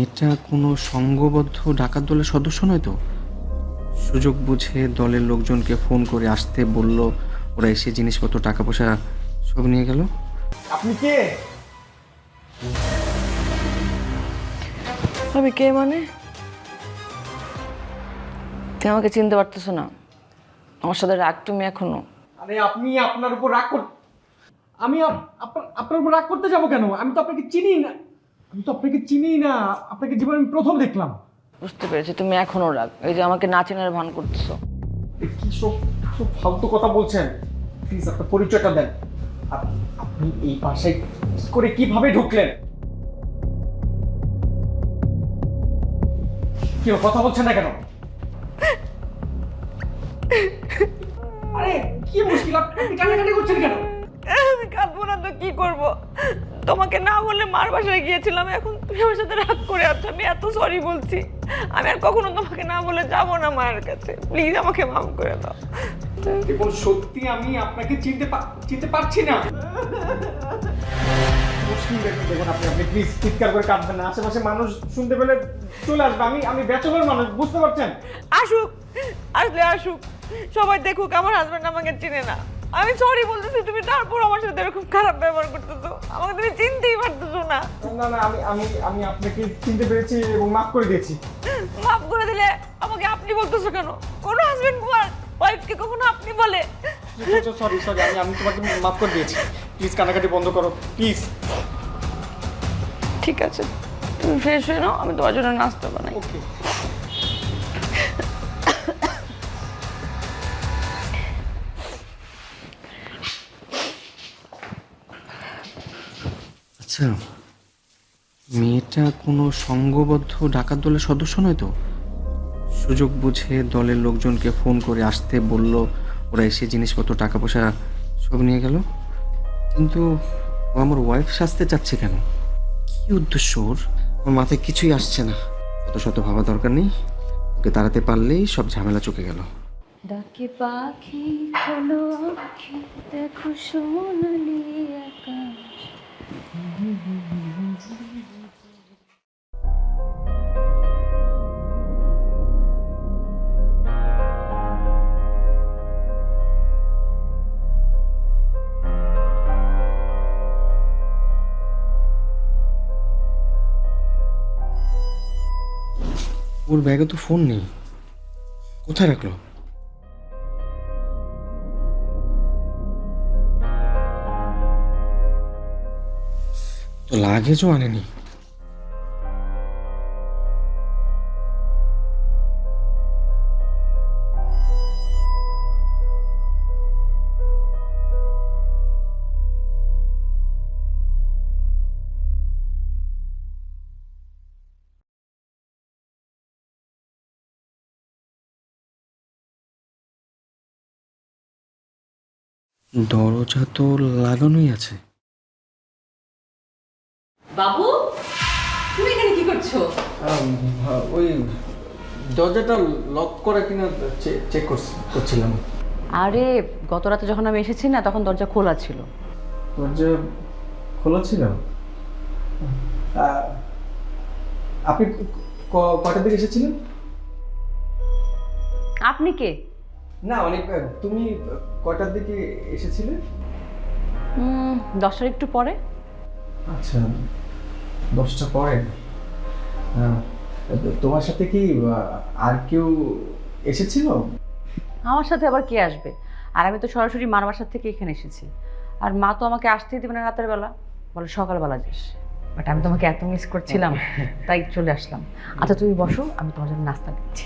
মেয়েটা কোনো সংঘবদ্ধ ডাকাত দলের সদস্য নয় তো? সুযোগ বুঝে দলের লোকজনকে ফোন করে আসতে বলল ওরা এসে জিনিসপত্র টাকা পয়সা সব নিয়ে গেল। আপনি কে? আমি কে মানে? তুই আমাকে চিনতে পারতেছো না। আমার সাথে রাগ তুমি এখনও। আরে আপনি আপনার উপর রাগ কর আমি আপনার আপনার উপর রাগ করতে যাব কেন? আমি তো আপনাকে চিনি না। আমি তো আপনাকে চিনি না। আপনাকে জীবনে আমি প্রথম দেখলাম। বুঝতে পেরেছি তুমি এখনও রাগ। এই যে আমাকে না চেনার ভান করতেছো। এ কি সব সব ফালতু কথা বলছেন? প্লিজ আপনার পরিচয়টা দেন। আপ- আপনি এই বাসায় কি করে কীভাবে ঢুকলেন? কি হলো, কথা বলছেন না কেন? আরে কি মুশকিল? আপ- আপনি কান্নাকাটি করছেন কেন? আমি কাঁদবো না তো কি করব? তোমাকে না বলে মার বাসায় গিয়েছিলাম। এখন তুমি আমার সাথে রাগ করে আছো। আমি এত সরি বলছি। আমি আর কখনো তোমাকে না বলে যাব না মায়ের কাছে। প্লিজ আমাকে মাফ করে দাও। এবং সত্যি আমি আপনাকে চিনতে চিনতে পারছি না। দেখুন দেখুন আপনি আপনি প্লিজ চিৎকার করে কাঁদবেন না। আশেপাশে মানুষ শুনতে পেলে চলে আসবে। আমি আমি ব্যাচেলর মানুষ বুঝতে পারছেন? আসুক। আসলে আসুক। সবাই দেখুক আমার হাজব্যান্ড আমাকে চিনে না। আমি সরি বলতেছি তুমি তারপর আমার সাথে এরকম খারাপ ব্যবহার করতেছো। আমাকে তুমি চিনতেই পারতেছো না। না না আমি আমি আমি আপনাকে চিনতে পেরেছি এবং মাফ করে দিয়েছি। মাফ করে দিলে আমাকে আপনি বলতেছো কেন? কোন হাজবেন্ড ওয়াইফকে কখনো আপনি বলে? সরি সরি আমি আমি তোমাকে মাফ করে দিয়েছি। প্লিজ কান্নাকাটি বন্ধ করো। প্লিজ ঠিক আছে তুমি ফ্রেশ হয়ে নাও আমি তোমার জন্য নাস্তা বানাই। ওকে আচ্ছা মেয়েটা কোনো সংঘবদ্ধ ডাকাত দলের সদস্য নয় তো? সুযোগ বুঝে দলের লোকজনকে ফোন করে আসতে বলল, ওরা এসে জিনিসপত্র টাকা পয়সা সব নিয়ে গেল। কিন্তু ও আমার ওয়াইফ সাজতে চাচ্ছে কেন? কি উদ্দেশ্য ওর? আমার মাথায় কিছুই আসছে না। অত শত ভাবা দরকার নেই। ওকে তাড়াতে পারলেই সব ঝামেলা চুকে গেল। ডাকে পাখি দেখো সোনালি। ওর ব্যাগে তো ফোন নেই। কোথায় রাখল? তো লাগেজও আনেনি। দরজা তো লাগানোই আছে। বাবু তুমি এখানে কি করছ? ওই দরজাটা লক করা কিনা চেক করছিলাম। আরে গত রাতে যখন আমি এসেছি না তখন দরজা খোলা ছিল। দরজা খোলা ছিল? আপনি ক- কটার দিকে এসেছিলেন? আপনি কে? না অনেক তুমি কটার দিকে এসেছিলে? দশটার একটু পরে। আচ্ছা। দশটা পরে। হ্যাঁ তোমার সাথে কি আর কেউ এসেছিল? আমার সাথে আবার কে আসবে? আর আমি তো সরাসরি মার বাসার থেকে এখানে এসেছি। আর মা তো আমাকে আসতেই দেবে না রাতের বেলা। বলে সকালবেলা যাস। বাট আমি তোমাকে এত মিস করছিলাম তাই চলে আসলাম। আচ্ছা তুমি বসো আমি তোমার জন্য নাস্তা দিচ্ছি।